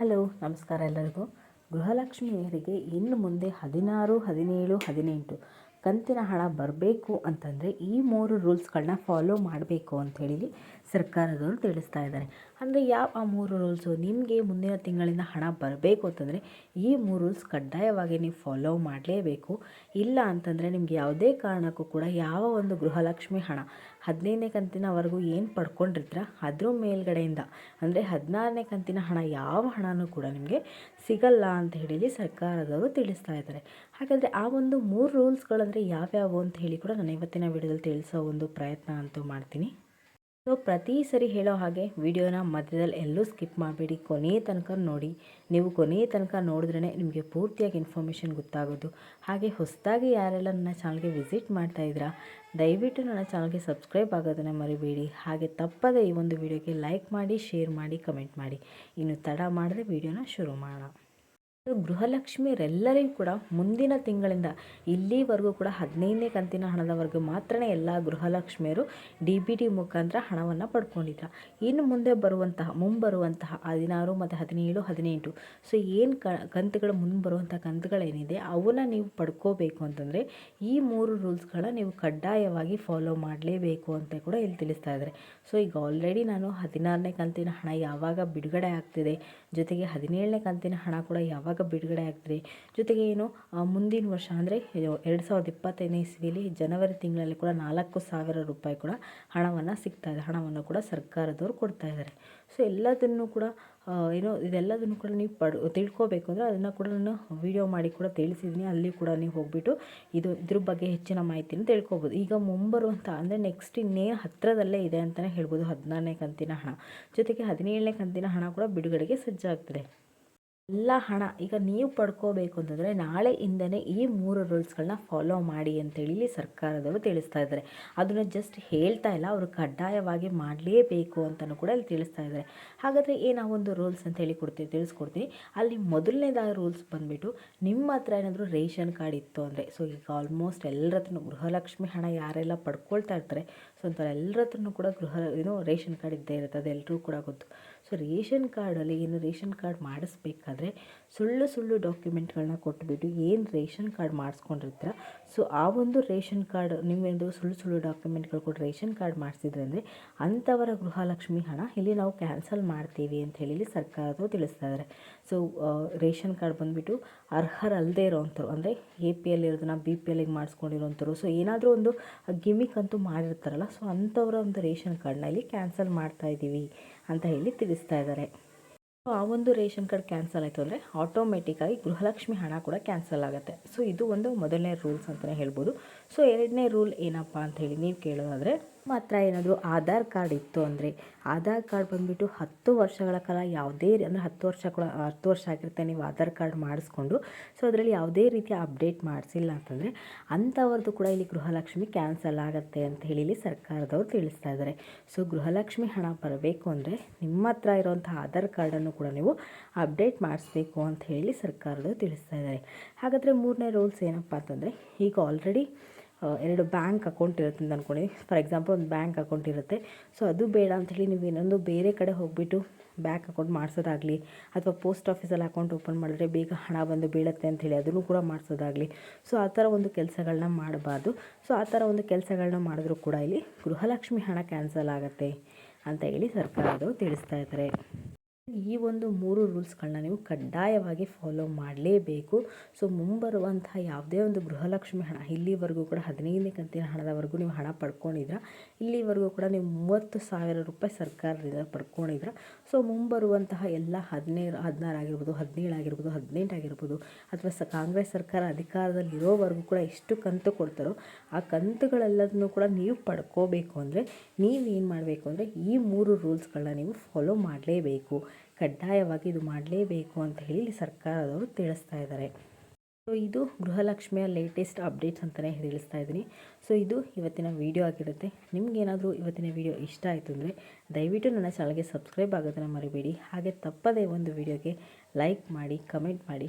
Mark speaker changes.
Speaker 1: Hello, ನಮಸ್ಕಾರ ಎಲ್ಲರಿಗೂ. ಗೃಹಲಕ್ಷ್ಮಿಯರಿಗೆ ಇನ್ನು ಮುಂದೆ ಹದಿನಾರು, ಹದಿನೇಳು, ಹದಿನೆಂಟು ಕಂತಿನ ಹಣ ಬರಬೇಕು ಅಂತಂದರೆ ಈ ಮೂರು ರೂಲ್ಸ್ಗಳನ್ನ ಫಾಲೋ ಮಾಡಬೇಕು ಅಂಥೇಳಿ ಸರ್ಕಾರದವರು ತಿಳಿಸ್ತಾ ಇದ್ದಾರೆ. ಅಂದರೆ ಯಾವ ಆ ಮೂರು ರೂಲ್ಸು ನಿಮಗೆ ಮುಂದಿನ ತಿಂಗಳಿಂದ ಹಣ ಬರಬೇಕು ಅಂತಂದರೆ ಈ ಮೂರು ರೂಲ್ಸ್ ಕಡ್ಡಾಯವಾಗಿ ನೀವು ಫಾಲೋ ಮಾಡಲೇಬೇಕು. ಇಲ್ಲ ಅಂತಂದರೆ ನಿಮ್ಗೆ ಯಾವುದೇ ಕಾರಣಕ್ಕೂ ಕೂಡ ಯಾವ ಒಂದು ಗೃಹಲಕ್ಷ್ಮಿ ಹಣ ಹದಿನೈದನೇ ಕಂತಿನವರೆಗೂ ಏನು ಪಡ್ಕೊಂಡಿರ್ತೀರ? ಅದ್ರ ಮೇಲ್ಗಡೆಯಿಂದ. ಅಂದರೆ ಹದಿನಾರನೇ ಕಂತಿನ ಹಣ, ಯಾವ ಹಣನೂ ಕೂಡ ನಿಮಗೆ ಸಿಗಲ್ಲ ಅಂತ ಹೇಳಿ ಸರ್ಕಾರದವರು ತಿಳಿಸ್ತಾ ಇದ್ದಾರೆ. ಹಾಗಾದರೆ ಆ ಒಂದು ಮೂರು ರೂಲ್ಸ್ಗಳಂದರೆ ಯಾವ್ಯಾವು ಅಂತ ಹೇಳಿ ಕೂಡ ನಾನು ಇವತ್ತಿನ ವಿಡಿಯೋದಲ್ಲಿ ತಿಳಿಸೋ ಒಂದು ಪ್ರಯತ್ನ ಅಂತೂ ಮಾಡ್ತೀನಿ. ಸೊ ಪ್ರತಿ ಸರಿ ಹೇಳೋ ಹಾಗೆ ವಿಡಿಯೋನ ಮಧ್ಯದಲ್ಲಿ ಎಲ್ಲೂ ಸ್ಕಿಪ್ ಮಾಡಬೇಡಿ. ಕೊನೆಯ ತನಕ ನೋಡಿ. ನೀವು ಕೊನೆಯ ತನಕ ನೋಡಿದ್ರೇ ನಿಮಗೆ ಪೂರ್ತಿಯಾಗಿ ಇನ್ಫಾರ್ಮೇಷನ್ ಗೊತ್ತಾಗೋದು. ಹಾಗೆ ಹೊಸದಾಗಿ ಯಾರೆಲ್ಲ ನನ್ನ ಚಾನಲ್ಗೆ ವಿಸಿಟ್ ಮಾಡ್ತಾ ಇದ್ದೀರಾ, ದಯವಿಟ್ಟು ನನ್ನ ಚಾನಲ್ಗೆ ಸಬ್ಸ್ಕ್ರೈಬ್ ಆಗೋದನ್ನು ಮರಿಬೇಡಿ. ಹಾಗೆ ತಪ್ಪದೇ ಈ ಒಂದು ವಿಡಿಯೋಗೆ ಲೈಕ್ ಮಾಡಿ, ಶೇರ್ ಮಾಡಿ, ಕಮೆಂಟ್ ಮಾಡಿ. ಇನ್ನು ತಡ ಮಾಡದೆ ವಿಡಿಯೋನ ಶುರು ಮಾಡೋಣ. ಗೃಹಲಕ್ಷ್ಮಿಯರೆಲ್ಲರಿಗೂ ಕೂಡ ಮುಂದಿನ ತಿಂಗಳಿಂದ ಇಲ್ಲಿವರೆಗೂ ಕೂಡ ಹದಿನೈದನೇ ಕಂತಿನ ಹಣದವರೆಗೂ ಮಾತ್ರ ಎಲ್ಲ ಗೃಹಲಕ್ಷ್ಮಿಯರು ಡಿ ಬಿ ಟಿ ಮುಖಾಂತರ ಹಣವನ್ನು ಪಡ್ಕೊಂಡಿದ್ರ. ಇನ್ನು ಮುಂದೆ ಬರುವಂತಹ, ಮುಂಬರುವಂತಹ ಹದಿನಾರು ಮತ್ತು ಹದಿನೇಳು, ಹದಿನೆಂಟು. ಸೊ ಏನು ಕ, ಕಂತುಗಳು ಮುಂದೆ ಬರುವಂಥ ಕಂತುಗಳೇನಿದೆ, ಅವನ್ನ ನೀವು ಪಡ್ಕೋಬೇಕು ಅಂತಂದರೆ ಈ ಮೂರು ರೂಲ್ಸ್ಗಳನ್ನ ನೀವು ಕಡ್ಡಾಯವಾಗಿ ಫಾಲೋ ಮಾಡಲೇಬೇಕು ಅಂತ ಕೂಡ ಇಲ್ಲಿ ತಿಳಿಸ್ತಾ ಇದ್ದಾರೆ ಸೊ ಈಗ ಆಲ್ರೆಡಿ ನಾನು ಹದಿನಾರನೇ ಕಂತಿನ ಹಣ ಯಾವಾಗ ಬಿಡುಗಡೆ ಆಗ್ತಿದೆ, ಜೊತೆಗೆ ಹದಿನೇಳನೇ ಕಂತಿನ ಹಣ ಕೂಡ ಯಾವಾಗ ಬಿಡುಗಡೆ ಆಗ್ತದೆ. ಜೊತೆಗೆ ಏನು ಮುಂದಿನ ವರ್ಷ ಅಂದರೆ ಎರಡು ಸಾವಿರದ ಇಪ್ಪತ್ತೈದನೇ ಇಸ್ವಿಯಲ್ಲಿ ಜನವರಿ ತಿಂಗಳಲ್ಲಿ ಕೂಡ ನಾಲ್ಕು ಸಾವಿರ ರೂಪಾಯಿ ಕೂಡ ಹಣವನ್ನು ಸಿಗ್ತಾ ಇದೆ. ಹಣವನ್ನು ಕೂಡ ಸರ್ಕಾರದವರು ಕೊಡ್ತಾ ಇದ್ದಾರೆ ಸೊ ಎಲ್ಲದನ್ನು ಕೂಡ ಏನೋ ಇದೆಲ್ಲದನ್ನು ಕೂಡ ನೀವು ಪಡ್, ತಿಳ್ಕೋಬೇಕು ಅಂದರೆ ಅದನ್ನು ಕೂಡ ನಾನು ವೀಡಿಯೋ ಮಾಡಿ ಕೂಡ ತಿಳಿಸಿದ್ದೀನಿ ಅಲ್ಲಿ ಕೂಡ ನೀವು ಹೋಗಿಬಿಟ್ಟು ಇದು, ಇದ್ರ ಬಗ್ಗೆ ಹೆಚ್ಚಿನ ಮಾಹಿತಿನ ತಿಳ್ಕೊಬೋದು. ಈಗ ಮುಂಬರುವಂಥ ಅಂದರೆ ನೆಕ್ಸ್ಟ್ ಇನ್ನೇ ಹತ್ತಿರದಲ್ಲೇ ಇದೆ ಅಂತಲೇ ಹೇಳ್ಬೋದು. ಹದಿನಾರನೇ ಕಂತಿನ ಹಣ. ಜೊತೆಗೆ ಹದಿನೇಳನೇ ಕಂತಿನ ಹಣ ಕೂಡ ಬಿಡುಗಡೆಗೆ ಸಜ್ಜಾಗ್ತದೆ. ಎಲ್ಲ ಹಣ ಈಗ ನೀವು ಪಡ್ಕೋಬೇಕು ಅಂತಂದರೆ ನಾಳೆಯಿಂದನೇ ಈ ಮೂರು ರೂಲ್ಸ್ಗಳನ್ನ ಫಾಲೋ ಮಾಡಿ ಅಂತೇಳಿ ಸರ್ಕಾರದವರು ತಿಳಿಸ್ತಾ ಇದ್ದಾರೆ. ಅದನ್ನು ಜಸ್ಟ್ ಹೇಳ್ತಾ ಇಲ್ಲ, ಅವರು ಕಡ್ಡಾಯವಾಗಿ ಮಾಡಲೇಬೇಕು ಅಂತಲೂ ಕೂಡ ಅಲ್ಲಿ ತಿಳಿಸ್ತಾ ಇದ್ದಾರೆ. ಹಾಗಾದರೆ ಏನು ಒಂದು ರೂಲ್ಸ್ ಅಂತ ಹೇಳಿ ಕೊಡ್ತೀವಿ, ತಿಳಿಸ್ಕೊಡ್ತೀನಿ. ಅಲ್ಲಿ ಮೊದಲನೇದಾದ ರೂಲ್ಸ್ ಬಂದುಬಿಟ್ಟು ನಿಮ್ಮ ಹತ್ರ ಏನಾದರೂ ರೇಷನ್ ಕಾರ್ಡ್ ಇತ್ತು ಅಂದರೆ ಸೊ ಈಗ ಆಲ್ಮೋಸ್ಟ್ ಎಲ್ಲರ ಹತ್ರನೂ ಗೃಹಲಕ್ಷ್ಮಿ ಹಣ ಯಾರೆಲ್ಲ ಪಡ್ಕೊಳ್ತಾ ಇರ್ತಾರೆ ಸೊ ಅಂಥವ್ರು ಎಲ್ಲರ ಹತ್ರನೂ ಕೂಡ ಗೃಹ, ಏನು ರೇಷನ್ ಕಾರ್ಡ್ ಇದ್ದೇ ಇರುತ್ತೆ ಅದೆಲ್ಲರೂ ಕೂಡ ಗೊತ್ತು. ಸೊ ರೇಷನ್ ಕಾರ್ಡಲ್ಲಿ ಏನು ರೇಷನ್ ಕಾರ್ಡ್ ಮಾಡಿಸ್ಬೇಕಾದ್ರೆ ಸುಳ್ಳು ಸುಳ್ಳು ಡಾಕ್ಯುಮೆಂಟ್ಗಳನ್ನ ಕೊಟ್ಟುಬಿಟ್ಟು ಏನು ರೇಷನ್ ಕಾರ್ಡ್ ಮಾಡಿಸ್ಕೊಂಡಿರ್ತೀರ? ಸೊ ಆ ಒಂದು ರೇಷನ್ ಕಾರ್ಡ್ ನಿಮ್ಮೆಂದು ಸುಳ್ಳು ಸುಳ್ಳು ಡಾಕ್ಯುಮೆಂಟ್ಗಳು ಕೊಟ್ಟು ರೇಷನ್ ಕಾರ್ಡ್ ಮಾಡಿಸಿದ್ರೆ ಅಂದರೆ ಅಂಥವರ ಗೃಹಲಕ್ಷ್ಮಿ ಹಣ ಇಲ್ಲಿ ನಾವು ಕ್ಯಾನ್ಸಲ್ ಮಾಡ್ತೀವಿ ಅಂತ ಹೇಳಿ ಸರ್ಕಾರದವರು ತಿಳಿಸ್ತಾ ಇದ್ದಾರೆ ಸೊ ರೇಷನ್ ಕಾರ್ಡ್ ಬಂದುಬಿಟ್ಟು ಅರ್ಹರಲ್ಲದೆ ಇರೋವಂಥವ್ರು ಅಂದರೆ ಎ ಪಿ ಎಲ್ ಇರೋದನ್ನ ಬಿ ಪಿ ಎಲ್ಗೆ ಮಾಡಿಸ್ಕೊಂಡಿರೋವಂಥವ್ರು ಸೊ ಏನಾದರೂ ಒಂದು ಗಿಮಿಕ್ ಅಂತೂ ಮಾಡಿರ್ತಾರಲ್ಲ ಸೊ ಅಂಥವರ ಒಂದು ರೇಷನ್ ಕಾರ್ಡ್ನ ಇಲ್ಲಿ ಕ್ಯಾನ್ಸಲ್ ಮಾಡ್ತಾ ಇದ್ದೀವಿ ಅಂತ ಹೇಳಿ ತಿಳಿಸ್ತಾ ಇದ್ದಾರೆ ಆ, ಒಂದು ರೇಷನ್ ಕಾರ್ಡ್ ಕ್ಯಾನ್ಸಲ್ ಆಯಿತು ಅಂದರೆ ಆಟೋಮೆಟಿಕ್ಕಾಗಿ ಗೃಹಲಕ್ಷ್ಮಿ ಹಣ ಕೂಡ ಕ್ಯಾನ್ಸಲ್ ಆಗುತ್ತೆ. ಸೊ ಇದು ಒಂದು ಮೊದಲನೇ ರೂಲ್ಸ್ ಅಂತಲೇ ಹೇಳ್ಬೋದು. ಸೊ ಎರಡನೇ ರೂಲ್ ಏನಪ್ಪ ಅಂತ ಹೇಳಿ ನೀವು ಕೇಳೋದಾದರೆ, ಮಾತ್ರ ಏನಾದರೂ ಆಧಾರ್ ಕಾರ್ಡ್ ಇತ್ತು ಅಂದರೆ, ಆಧಾರ್ ಕಾರ್ಡ್ ಬಂದುಬಿಟ್ಟು ಹತ್ತು ವರ್ಷಗಳ ಕಾಲ ಯಾವುದೇ ಅಂದರೆ ಹತ್ತು ವರ್ಷ ಕೂಡ, ಹತ್ತು ವರ್ಷ ಆಗಿರುತ್ತೆ ನೀವು ಆಧಾರ್ ಕಾರ್ಡ್ ಮಾಡಿಸ್ಕೊಂಡು ಸೊ ಅದರಲ್ಲಿ ಯಾವುದೇ ರೀತಿಯ ಅಪ್ಡೇಟ್ ಮಾಡಿಸಿಲ್ಲ ಅಂತಂದರೆ ಅಂಥವ್ರದ್ದು ಕೂಡ ಇಲ್ಲಿ ಗೃಹಲಕ್ಷ್ಮಿ ಕ್ಯಾನ್ಸಲ್ ಆಗುತ್ತೆ ಅಂತ ಹೇಳಿ ಇಲ್ಲಿ ಸರ್ಕಾರದವರು ತಿಳಿಸ್ತಾ ಇದ್ದಾರೆ ಸೊ ಗೃಹಲಕ್ಷ್ಮಿ ಹಣ ಬರಬೇಕು ಅಂದರೆ ನಿಮ್ಮ ಹತ್ರ ಇರೋವಂಥ ಆಧಾರ್ ಕಾರ್ಡನ್ನು ಕೂಡ ನೀವು ಅಪ್ಡೇಟ್ ಮಾಡಿಸ್ಬೇಕು ಅಂತ ಹೇಳಿ ಸರ್ಕಾರದವರು ತಿಳಿಸ್ತಾ ಇದ್ದಾರೆ. ಹಾಗಾದರೆ ಮೂರನೇ ರೂಲ್ಸ್ ಏನಪ್ಪ ಅಂತಂದರೆ, ಈಗ ಆಲ್ರೆಡಿ ಎರಡು ಬ್ಯಾಂಕ್ ಅಕೌಂಟ್ ಇರುತ್ತೆ ಅಂತ ಅಂದ್ಕೊಳ್ಳಿ ಫಾರ್ ಎಕ್ಸಾಂಪಲ್ ಒಂದು ಬ್ಯಾಂಕ್ ಅಕೌಂಟ್ ಇರುತ್ತೆ. ಸೊ ಅದು ಬೇಡ ಅಂಥೇಳಿ ನೀವು ಇನ್ನೊಂದು ಬೇರೆ ಕಡೆ ಹೋಗಿಬಿಟ್ಟು ಬ್ಯಾಂಕ್ ಅಕೌಂಟ್ ಮಾಡಿಸೋದಾಗಲಿ, ಅಥವಾ ಪೋಸ್ಟ್ ಆಫೀಸಲ್ಲಿ ಅಕೌಂಟ್ ಓಪನ್ ಮಾಡಿದ್ರೆ ಬೇಗ ಹಣ ಬಂದು ಬೀಳುತ್ತೆ ಅಂಥೇಳಿ ಅದನ್ನು ಕೂಡ ಮಾಡಿಸೋದಾಗಲಿ. ಸೊ ಆ ಥರ ಒಂದು ಕೆಲಸಗಳನ್ನ ಮಾಡಬಾರ್ದು. ಸೊ ಆ ಥರ ಒಂದು ಕೆಲಸಗಳನ್ನ ಮಾಡಿದ್ರೂ ಕೂಡ ಇಲ್ಲಿ ಗೃಹಲಕ್ಷ್ಮಿ ಹಣ ಕ್ಯಾನ್ಸಲ್ ಆಗುತ್ತೆ ಅಂತ ಹೇಳಿ ಸರ್ಕಾರದವರು ತಿಳಿಸ್ತಾ ಇದ್ದಾರೆ. ಈ ಒಂದು ಮೂರು ರೂಲ್ಸ್ಗಳನ್ನ ನೀವು ಕಡ್ಡಾಯವಾಗಿ ಫಾಲೋ ಮಾಡಲೇಬೇಕು. ಸೊ ಮುಂಬರುವಂತಹ ಯಾವುದೇ ಒಂದು ಗೃಹಲಕ್ಷ್ಮಿ ಹಣ, ಇಲ್ಲಿವರೆಗೂ ಕೂಡ ಹದಿನೈದನೇ ಕಂತಿನ ಹಣದವರೆಗೂ ನೀವು ಹಣ ಪಡ್ಕೊಂಡಿದ್ರ, ಇಲ್ಲಿವರೆಗೂ ಕೂಡ ನೀವು ಮೂವತ್ತು ಸಾವಿರ ರೂಪಾಯಿ ಸರ್ಕಾರದಿಂದ ಪಡ್ಕೊಂಡಿದ್ರ, ಸೊ, ಮುಂಬರುವಂತಹ ಎಲ್ಲ ಹದಿನೈದು, ಹದಿನಾರು ಆಗಿರ್ಬೋದು, ಹದಿನೇಳು ಆಗಿರ್ಬೋದು, ಹದಿನೆಂಟು ಆಗಿರ್ಬೋದು, ಅಥವಾ ಸ, ಕಾಂಗ್ರೆಸ್ ಸರ್ಕಾರ ಅಧಿಕಾರದಲ್ಲಿ ಇರೋವರೆಗೂ ಕೂಡ ಎಷ್ಟು ಕಂತು ಕೊಡ್ತಾರೋ ಆ ಕಂತುಗಳೆಲ್ಲದನ್ನು ಕೂಡ ನೀವು ಪಡ್ಕೋಬೇಕು. ಅಂದರೆ ನೀವೇನು ಮಾಡಬೇಕು ಅಂದರೆ ಈ ಮೂರು ರೂಲ್ಸ್ಗಳನ್ನ ನೀವು ಫಾಲೋ ಮಾಡಲೇಬೇಕು. ಕಡ್ಡಾಯವಾಗಿ ಇದು ಮಾಡಲೇಬೇಕು ಅಂತ ಹೇಳಿ ಸರ್ಕಾರದವರು ತಿಳಿಸ್ತಾ ಇದ್ದಾರೆ. ಸೊ ಇದು ಗೃಹಲಕ್ಷ್ಮಿಯ ಲೇಟೆಸ್ಟ್ ಅಪ್ಡೇಟ್ಸ್ ಅಂತಲೇ ತಿಳಿಸ್ತಾ ಇದ್ದೀನಿ. ಸೊ ಇದು ಇವತ್ತಿನ ವೀಡಿಯೋ ಆಗಿರುತ್ತೆ. ನಿಮಗೇನಾದರೂ ಇವತ್ತಿನ ವೀಡಿಯೋ ಇಷ್ಟ ಆಯಿತು ಅಂದರೆ ದಯವಿಟ್ಟು ನನ್ನ ಚಾನಲ್ಗೆ ಸಬ್ಸ್ಕ್ರೈಬ್ ಆಗೋದನ್ನು ಮರಿಬೇಡಿ. ಹಾಗೆ ತಪ್ಪದೇ ಒಂದು ವೀಡಿಯೋಗೆ ಲೈಕ್ ಮಾಡಿ ಕಮೆಂಟ್ ಮಾಡಿ